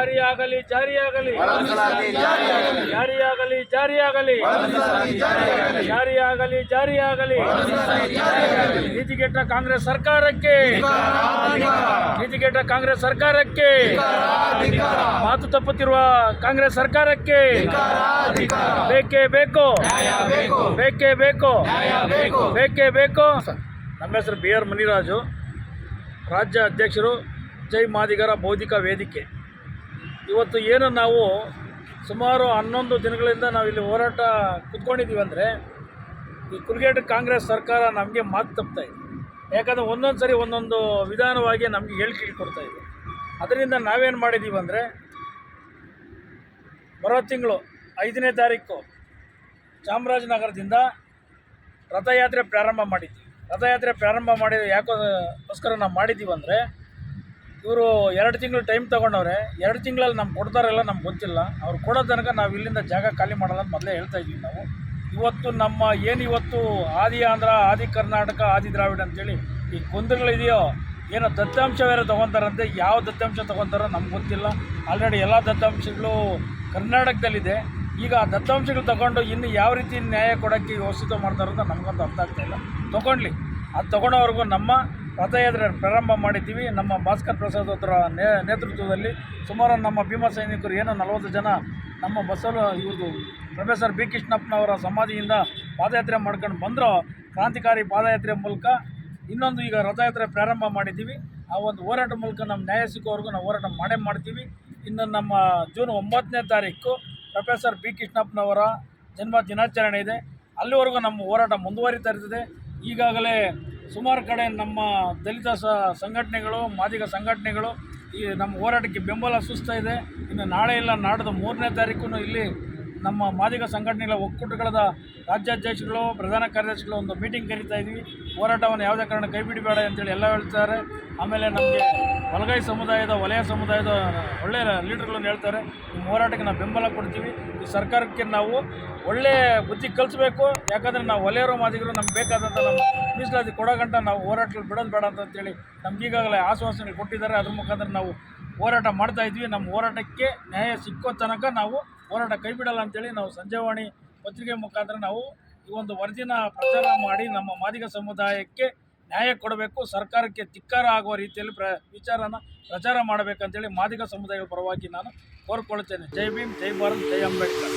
ಜಾರಿಯಾಗಲಿ ಜಾರಿಯಾಗಲಿ. ಜಾರಿಯಾಗಲಿ. ಜಾರಿಯಾಗಲಿ ಜಾರಿಯಾಗಲಿ. ಜಾರಿಯಾಗಲಿ. ನೀತಿಗೆಟ್ಟ ಕಾಂಗ್ರೆಸ್ ಸರ್ಕಾರಕ್ಕೆ. ನೀತಿಗೆಟ್ಟ ಕಾಂಗ್ರೆಸ್ ಸರ್ಕಾರಕ್ಕೆ. ಮಾತು ತಪ್ಪುತ್ತಿರುವ ಕಾಂಗ್ರೆಸ್ ಸರ್ಕಾರಕ್ಕೆ. ಬೇಕೇ ಬೇಕು. ಬೇಕೇ. ಬೇಕು. ಬೇಕೇ ಬೇಕು. ನಮ್ಮ ಹೆಸರು ಬಿ ಆರ್ ಮುನಿರಾಜು. ರಾಜ್ಯ ಅಧ್ಯಕ್ಷರು ಜೈ ಮಾದಿಗರ ಬೌದ್ಧಿಕ ವೇದಿಕೆ. ಇವತ್ತು ಏನು ನಾವು ಸುಮಾರು ಹನ್ನೊಂದು ದಿನಗಳಿಂದ ನಾವು ಇಲ್ಲಿ ಹೋರಾಟ ಕುತ್ಕೊಂಡಿದ್ದೀವಿ ಅಂದರೆ ಈ ಕುಲ್ಗೇಟ್ ಕಾಂಗ್ರೆಸ್ ಸರ್ಕಾರ ನಮಗೆ ಮಾತು ತಪ್ತಾ ಇದೆ. ಯಾಕಂದರೆ ಒಂದೊಂದು ಸರಿ ಒಂದೊಂದು ವಿಧಾನವಾಗಿ ನಮಗೆ ಹೇಳಿಕೆ ಕೊಡ್ತಾ ಇದೆ. ಅದರಿಂದ ನಾವೇನು ಮಾಡಿದ್ದೀವಿ ಅಂದರೆ ಬರೋ ತಿಂಗಳು ಐದನೇ ತಾರೀಕು ಚಾಮರಾಜನಗರದಿಂದ ರಥಯಾತ್ರೆ ಪ್ರಾರಂಭ ಮಾಡಿದ್ವಿ. ರಥಯಾತ್ರೆ ಪ್ರಾರಂಭ ಮಾಡಿ ಯಾಕೋಸ್ಕರ ನಾವು ಮಾಡಿದ್ದೀವಿ ಅಂದರೆ ಇವರು ಎರಡು ತಿಂಗಳು ಟೈಮ್ ತೊಗೊಂಡವ್ರೆ, ಎರಡು ತಿಂಗಳಲ್ಲಿ ನಮ್ಗೆ ಕೊಡ್ತಾರಲ್ಲ ನಮ್ಗೆ ಗೊತ್ತಿಲ್ಲ. ಅವ್ರು ಕೊಡೋ ತನಕ ನಾವು ಇಲ್ಲಿಂದ ಜಾಗ ಖಾಲಿ ಮಾಡಲ್ಲ ಅಂತ ಮೊದಲೇ ಹೇಳ್ತಾ ಇದ್ದೀವಿ ನಾವು. ಇವತ್ತು ನಮ್ಮ ಏನು ಇವತ್ತು ಆದಿ ಆಂಧ್ರ, ಆದಿ ಕರ್ನಾಟಕ, ಆದಿ ದ್ರಾವಿಡ ಅಂತೇಳಿ ಈ ಗೊಂದಲಗಳಿದೆಯೋ, ಏನೋ ದತ್ತಾಂಶ ಬೇರೆ ತೊಗೊತಾರಂತೆ, ಯಾವ ದತ್ತಾಂಶ ತೊಗೊತಾರೋ ನಮ್ಗೆ ಗೊತ್ತಿಲ್ಲ. ಆಲ್ರೆಡಿ ಎಲ್ಲ ದತ್ತಾಂಶಗಳು ಕರ್ನಾಟಕದಲ್ಲಿದೆ. ಈಗ ಆ ದತ್ತಾಂಶಗಳು ತಗೊಂಡು ಇನ್ನು ಯಾವ ರೀತಿ ನ್ಯಾಯ ಕೊಡೋಕ್ಕೆ ಯೋಚಿತ ಮಾಡ್ತಾರೋ ಅಂತ ನಮಗಂತೂ ಅರ್ಥ ಆಗ್ತಾ ಇಲ್ಲ. ತೊಗೊಳ್ಲಿ ಅದು ತೊಗೊಳೋವರೆಗೂ ನಮ್ಮ ರಥಯಾತ್ರೆ ಪ್ರಾರಂಭ ಮಾಡಿದ್ದೀವಿ. ನಮ್ಮ ಭಾಸ್ಕರ್ ಪ್ರಸಾದ್ ಅವರ ನೇತೃತ್ವದಲ್ಲಿ ಸುಮಾರು ನಮ್ಮ ಭೀಮಾ ಸೈನಿಕರು ಏನೋ ನಲವತ್ತು ಜನ ನಮ್ಮ ಬಸ್ಸಲ್ಲಿ ಇವ್ರದ್ದು ಪ್ರೊಫೆಸರ್ ಬಿ ಕೃಷ್ಣಪ್ಪನವರ ಸಮಾಧಿಯಿಂದ ಪಾದಯಾತ್ರೆ ಮಾಡ್ಕೊಂಡು ಬಂದರೂ ಕ್ರಾಂತಿಕಾರಿ ಪಾದಯಾತ್ರೆ ಮೂಲಕ ಇನ್ನೊಂದು ಈಗ ರಥಯಾತ್ರೆ ಪ್ರಾರಂಭ ಮಾಡಿದ್ದೀವಿ. ಆ ಒಂದು ಹೋರಾಟ ಮೂಲಕ ನಮ್ಮ ನ್ಯಾಯ ಸಿಕ್ಕೋವರೆಗೂ ನಾವು ಹೋರಾಟ ಮಾಡೇ ಮಾಡ್ತೀವಿ. ಇನ್ನು ನಮ್ಮ ಜೂನ್ ಒಂಬತ್ತನೇ ತಾರೀಕು ಪ್ರೊಫೆಸರ್ ಬಿ ಕೃಷ್ಣಪ್ಪನವರ ಜನ್ಮ ದಿನಾಚರಣೆ ಇದೆ. ಅಲ್ಲಿವರೆಗೂ ನಮ್ಮ ಹೋರಾಟ ಮುಂದುವರಿತಾ ಇರ್ತದೆ. ಈಗಾಗಲೇ ಸುಮಾರು ಕಡೆ ನಮ್ಮ ದಲಿತ ಸಂಘಟನೆಗಳು, ಮಾದಿಗ ಸಂಘಟನೆಗಳು ಈ ನಮ್ಮ ಹೋರಾಟಕ್ಕೆ ಬೆಂಬಲ ಸುಸ್ತಾ ಇದೆ. ಇನ್ನು ನಾಳೆ ಇಲ್ಲ, ನಾಡ್ದು ಮೂರನೇ ತಾರೀಕು ಇಲ್ಲಿ ನಮ್ಮ ಮಾದಿಗ ಸಂಘಟನೆಗಳ ಒಕ್ಕೂಟಗಳದ ರಾಜ್ಯಾಧ್ಯಕ್ಷಗಳು ಪ್ರಧಾನ ಕಾರ್ಯದರ್ಶಿಗಳು ಒಂದು ಮೀಟಿಂಗ್ ಕರೀತಾ ಇದ್ವಿ. ಹೋರಾಟವನ್ನು ಯಾವುದೇ ಕಾರಣ ಕೈ ಬಿಡಬೇಡ ಅಂತೇಳಿ ಎಲ್ಲ ಹೇಳ್ತಾರೆ. ಆಮೇಲೆ ನಮಗೆ ಬಲಗೈ ಸಮುದಾಯದ, ವಲಯ ಸಮುದಾಯದ ಒಳ್ಳೆಯ ಲೀಡರ್ಗಳನ್ನು ಹೇಳ್ತಾರೆ. ನಿಮ್ಮ ಹೋರಾಟಕ್ಕೆ ನಾವು ಬೆಂಬಲ ಕೊಡ್ತೀವಿ. ಈ ಸರ್ಕಾರಕ್ಕೆ ನಾವು ಒಳ್ಳೆಯ ಬುದ್ಧಿ ಕಲಿಸ್ಬೇಕು. ಯಾಕಂದರೆ ನಾವು ವಲಯರು ಮಾದಿಗರು ನಮ್ಗೆ ಬೇಕಾದಂಥ ನಮ್ಮ ಮೀಸಲಾತಿ ಕೊಡೋ ಗಂಟ ನಾವು ಹೋರಾಟಗಳು ಬಿಡೋದು ಬೇಡ ಅಂತೇಳಿ ನಮ್ಗೆ ಈಗಾಗಲೇ ಆಶ್ವಾಸನೆ ಕೊಟ್ಟಿದ್ದಾರೆ. ಅದ್ರ ಮುಖಾಂತರ ನಾವು ಹೋರಾಟ ಮಾಡ್ತಾ ಇದ್ವಿ. ನಮ್ಮ ಹೋರಾಟಕ್ಕೆ ನ್ಯಾಯ ಸಿಕ್ಕೋ ತನಕ ನಾವು ಹೋರಾಟ ಕೈ ಬಿಡಲ್ಲ ಅಂತೇಳಿ ನಾವು ಸಂಜೆವಾಣಿ ಪತ್ರಿಕೆ ಮುಖಾಂತರ ನಾವು ಈ ಒಂದು ವರದಿನ ಪ್ರಚಾರ ಮಾಡಿ ನಮ್ಮ ಮಾದಿಗ ಸಮುದಾಯಕ್ಕೆ ನ್ಯಾಯ ಕೊಡಬೇಕು, ಸರ್ಕಾರಕ್ಕೆ ಧಿಕ್ಕಾರ ಆಗುವ ರೀತಿಯಲ್ಲಿ ಪ್ರ ವಿಚಾರನ ಪ್ರಚಾರ ಮಾಡಬೇಕಂತೇಳಿ ಮಾದಿಗ ಸಮುದಾಯದ ಪರವಾಗಿ ನಾನು ಕೋರ್ಕೊಳ್ತೇನೆ. ಜೈ ಭೀಮ್, ಜೈ ಭಾರತ್, ಜೈ ಅಂಬೇಡ್ಕರ್.